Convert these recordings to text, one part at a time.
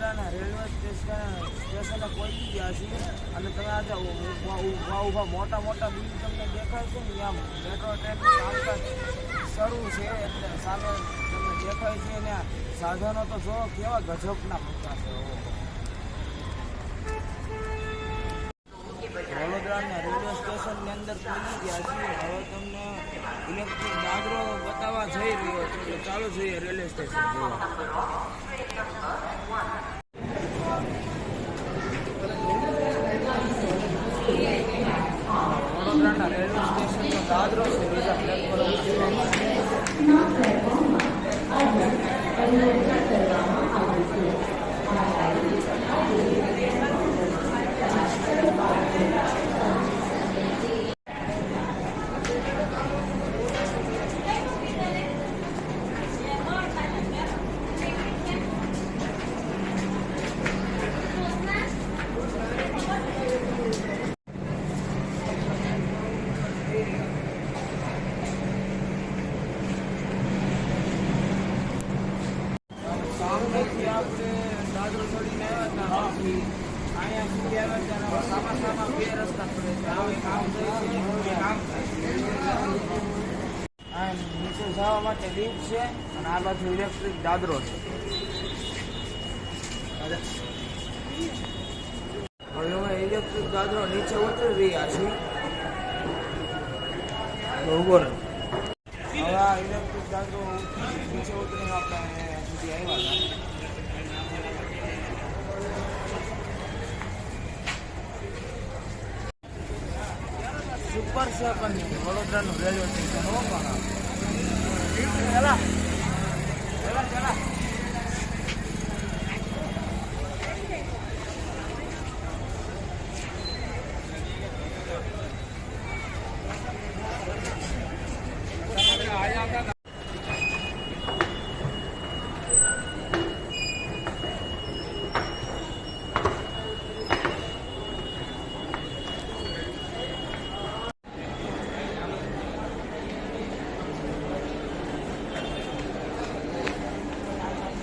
વડોદરાના railway station સ્ટેશને પહોંચી ગયા છીએ અને તમે આજે ઊભા ઊભા મોટા મોટા બિલ તમને દેખાય છે ને આમ મેટ્રો ટ્રેનનું શરૂ છે એટલે સામે તમને દેખાય છે અને સાધનો તો જો કેવા ગજબના મોટા છે. વડોદરાના રેલવે સ્ટેશનની અંદર પહોંચી ગયા છીએ હવે તમને દાદરો બતાવવા જઈ રહ્યો છે. ચાલો જોઈએ રેલવે સ્ટેશન વડોદરાના રેલવે સ્ટેશનનો દાદરો છે સામેથી આપણે દાદરો છોડીને આવ્યા હતા અહીંયા સુધી આવ્યા બે રસ્તા પડે છે આવે કામ નીચે જવા માટે લીફ્ટ છે. અને આ બાજુ ઇલેક્ટ્રિક દાદરો છે હવે હવે ઇલેક્ટ્રિક દાદરો નીચે ઉતરી રહ્યા છીએ હવે આ ઇલેક્ટ્રિક દાદરો નીચે ઉતરીને આપણે સુધી આવ્યા હતા. સુપર સેવન વડોદરાનું રેલવે સ્ટેશન, હો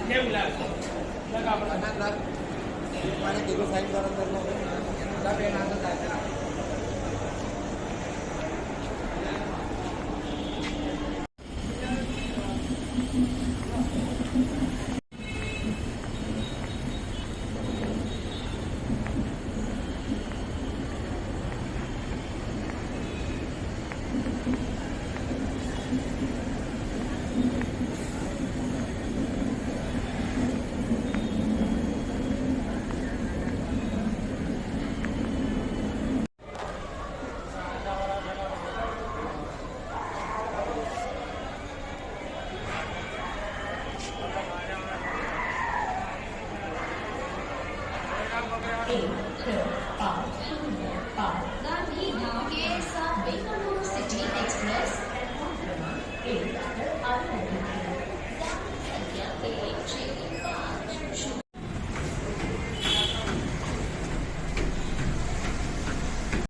Mana kita sayang orang orang, kita beri nasihat. eight, six, five, two, five, nine.